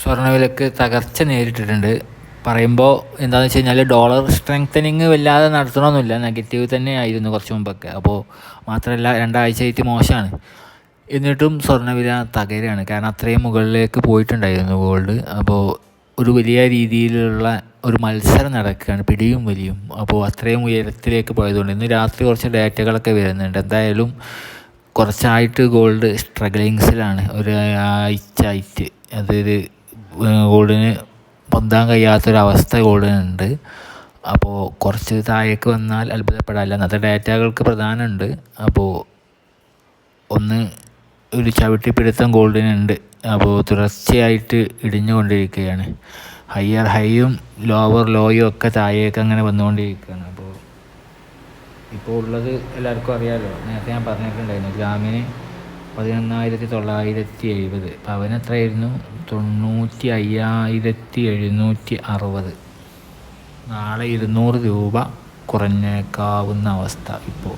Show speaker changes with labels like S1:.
S1: സ്വർണവിലക്ക് തകർച്ച നേരിട്ടിട്ടുണ്ട്. പറയുമ്പോൾ എന്താണെന്ന് വെച്ച് കഴിഞ്ഞാൽ ഡോളർ സ്ട്രെങ്തനിങ് വല്ലാതെ നടത്തണമെന്നില്ല നെഗറ്റീവ് തന്നെ ആയിരുന്നു കുറച്ച് മുമ്പൊക്കെ. അപ്പോൾ മാത്രമല്ല രണ്ടാഴ്ചയായിട്ട് മോശമാണ്. എന്നിട്ടും സ്വർണവില തകരുകയാണ് കാരണം അത്രയും മുകളിലേക്ക് പോയിട്ടുണ്ടായിരുന്നു ഗോൾഡ് അപ്പോൾ ഒരു വലിയ രീതിയിലുള്ള ഒരു മത്സരം നടക്കുകയാണ്. പിടിയും വലിയും. അപ്പോൾ അത്രയും ഉയരത്തിലേക്ക് പോയതുകൊണ്ട് ഇന്ന് രാത്രി കുറച്ച് ഡാറ്റകളൊക്കെ വരുന്നുണ്ട്. എന്തായാലും കുറച്ചായിട്ട് ഗോൾഡ് സ്ട്രഗ്ലിങ്സിലാണ് ഒരു ആയിട്ട് അതായത് ഗോൾഡിന് പൊന്താൻ കഴിയാത്തൊരവസ്ഥ ഗോൾഡിനുണ്ട്. അപ്പോൾ കുറച്ച് താഴേക്ക് വന്നാൽ അത്ഭുതപ്പെടാനില്ല അന്നത്തെ ഡാറ്റകൾക്ക് പ്രധാനമുണ്ട്. അപ്പോൾ ഒന്ന് ഒരു ചവിട്ടിപ്പിടുത്തം ഗോൾഡിനുണ്ട്. അപ്പോൾ തുടർച്ചയായിട്ട് ഇടിഞ്ഞുകൊണ്ടിരിക്കുകയാണ്. ഹയ്യർ ഹൈയും ലോവർ ലോയും ഒക്കെ താഴേക്ക് അങ്ങനെ വന്നുകൊണ്ടിരിക്കുകയാണ്. അപ്പോൾ ഇപ്പോൾ ഉള്ളത് എല്ലാവർക്കും അറിയാമല്ലോ നേരത്തെ ഞാൻ പറഞ്ഞിട്ടുണ്ടായിരുന്നു ഗ്രാമിന് പതിനൊന്നായിരത്തി തൊള്ളായിരത്തി എഴുപത് പവൻ എത്രയായിരുന്നു തൊണ്ണൂറ്റി അയ്യായിരത്തി എഴുന്നൂറ്റി അറുപത് നാളെ ഇരുന്നൂറ് രൂപ കുറഞ്ഞേക്കാവുന്ന അവസ്ഥ ഇപ്പോൾ.